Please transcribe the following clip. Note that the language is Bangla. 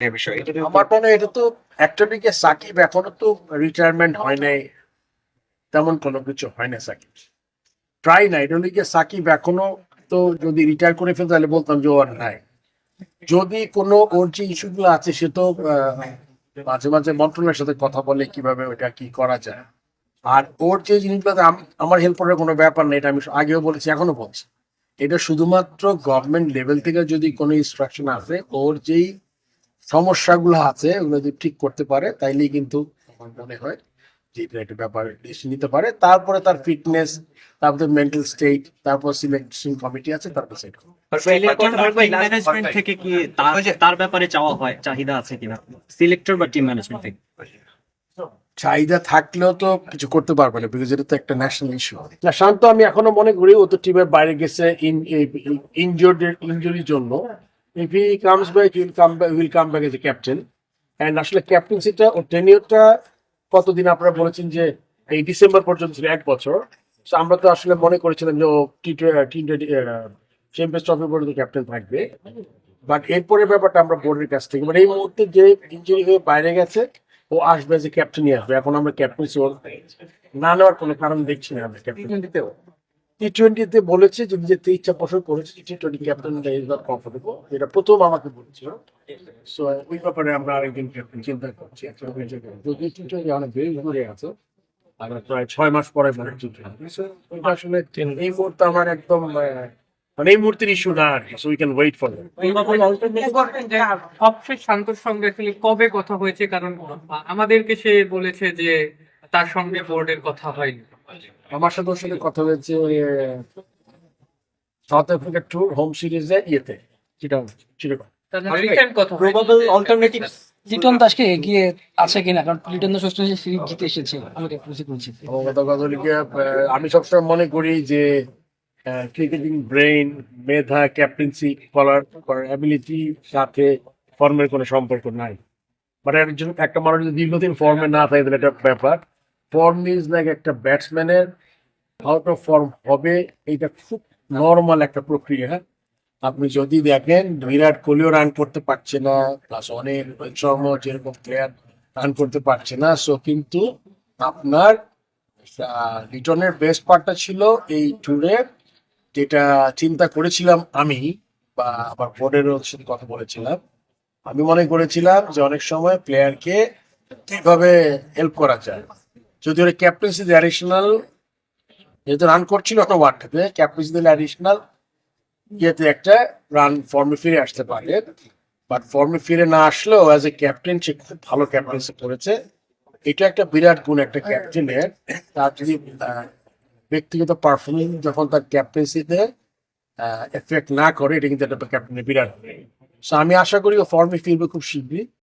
আমার মনে হয় এটা তো একটা দিকে সাকিব এখনও তো রিটায়ারমেন্ট হয় নাই। তেমন কোনো কিছু হয় না সাকিব। ট্রাই নাই এটা সাকিব এখনও তো যদি রিটায়ার করে ফেলতে তাহলে বলতাম যে ও আর নাই। যদি কোনো ওর যে ইস্যুগুলো আছে সে তো মাঝে মাঝে মন্ত্রণালয়ের সাথে কথা বলে কীভাবে ওটা কি করা যায়। আর ওর যে জিনিসগুলোতে আম- আমার হেল্প করার কোনো ব্যাপার নেই এটা আমি আগেও বলেছি এখনও বলছি। এটা শুধুমাত্র গভর্নমেন্ট লেভেল থেকে যদি কোনো ইনস্ট্রাকশন আসে ওর যেই সমস্যাগুলো আছে ওগুলো যদি ঠিক করতে পারে তাইলেই কিন্তু আমার মনে হয় যে একটা ব্যাপার নিতে পারে। তারপরে তার ফিটনেস তারপরে মেন্টাল স্টেট তারপর সিলেকশন কমিটি আছে তারপর সেটা। ম্যানেজমেন্ট থেকে কি তার ব্যাপারে চাওয়া হয় চাহিদা আছে কিনা? সিলেক্টর বা টিম ম্যানেজমেন্ট থেকে। চাহিদা থাকলেও তো কিছু করতে পারবে না বিকজ এটা তো একটা ন্যাশনাল ইস্যু না শান্ত আমি এখনও মনে করি ও তো টিমের বাইরে গেছে ইনজুরি ইনজুরির জন্য। If he comes back will come back will come back as a captain and আসলে ক্যাপ্টেন্সিটা ও টেনিয়রটা কতদিন আপনারা বলেছেন যে এই ডিসেম্বর পর্যন্ত ছিল এক বছর? So আমরা তো আসলে মনে করেছিলাম যে ও টি টোয়েন্টি চ্যাম্পিয়ন্স ট্রফি পর্যন্ত ক্যাপ্টেন থাকবে। বাট এরপরে ব্যাপারটা আমরা বোর্ডের কাছ থেকে মানে এই মুহূর্তে যে ইঞ্জুরি হয়ে বাইরে গেছে, ও আসবে যে ক্যাপ্টেনই আসবে। এখন আমরা ক্যাপ্টেন্সি ওর না নেওয়ার কোনো কারণ দেখছি না আমরা ক্যাপ্টেন টি টোয়েন্টিতে বলেছে যে নিজের ইচ্ছা পোষণ করেছে T twenty captain is not comfortable এটা প্রথম আমাকে বলেছিল। সো ওই ব্যাপারে আমরা ক্যাপ্টেন চিন্তা করছি। যদি টি টোয়েন্টি অনেক বেশি ঘুরে আছে আমরা প্রায় ছয় মাস পরে মনে টি টোয়েন্টি ওইটা আসলে এই মুহূর্তে আমার একদম মানে এই মুহূর্তের ইস্যু না আর so we can wait for সবশেষ শান্তর সঙ্গে আসলে কবে কথা হয়েছে কারণ আমাদেরকে সে বলেছে যে তার সঙ্গে বোর্ডের কথা হয়নি। আমার সাথে ওর সাথে কথা হয়েছে সাউথ আফ্রিকা ট্যুর হোম সিরিজে ইয়েতে চিটাং। প্রবাবল অল্টারনেটিভস লিটন দাসকে এগিয়ে আছে কিনা? কারণ লিটন দাস অস্ট্রেলিয়া সিরিজ জিতে এসেছে আমি ক্যাপ্টেন্সি করছি। আমি সবসময় মনে করি যে ক্রিকেটিং ব্রেইন মেধা ক্যাপ্টেন্সি করার অ্যাবিলিটি সাথে ফর্মের কোনো সম্পর্ক নাই। মানে একজন একটা মানুষ যদি দীর্ঘদিন ফর্মে না থাকে তাহলে একটা ব্যাপার। ফর্ম ইজ লাইক একটা ব্যাটসম্যানের আউট অফ ফর্ম হবে, এটা খুব নর্মাল একটা প্রক্রিয়া। আপনি যদি দেখেন, বিরাট কোহলিও রান করতে পারছে না প্লাস অনেক রোহিত শর্মা যেরকম প্লেয়ার রান করতে পারছে না সো কিন্তু আপনার লিটনের বেস্ট পার্টটা ছিল এই ট্যুরে যেটা চিন্তা করেছিলাম আমি, বা আমার বোর্ডেরও সাথে কথা বলেছিলাম। আমি মনে করেছিলাম যে অনেক সময় প্লেয়ারকে কীভাবে হেল্প করা যায়। যদি ওরা ক্যাপ্টেন্সি অ্যাডিশনাল যেহেতু রান করছিল ওয়ার্ডটাতে ক্যাপ্টেন্সি অ্যাডিশনাল ইয়েতে একটা রান ফর্মে ফিরে আসতে পারে। বাট ফর্মে ফিরে না আসলেও অ্যাজ এ ক্যাপ্টেন সে খুব ভালো ক্যাপ্টেন্সি করেছে। এটা একটা বিরাট গুণ একটা ক্যাপ্টেনের তার যদি ব্যক্তিগত পারফরমেন্স যখন তার ক্যাপ্টেন্সিতে এফেক্ট না করে, এটা কিন্তু একটা ক্যাপ্টেনের বিরাট। So আমি আশা করি ও ফর্মে ফিরবে খুব শীঘ্রই।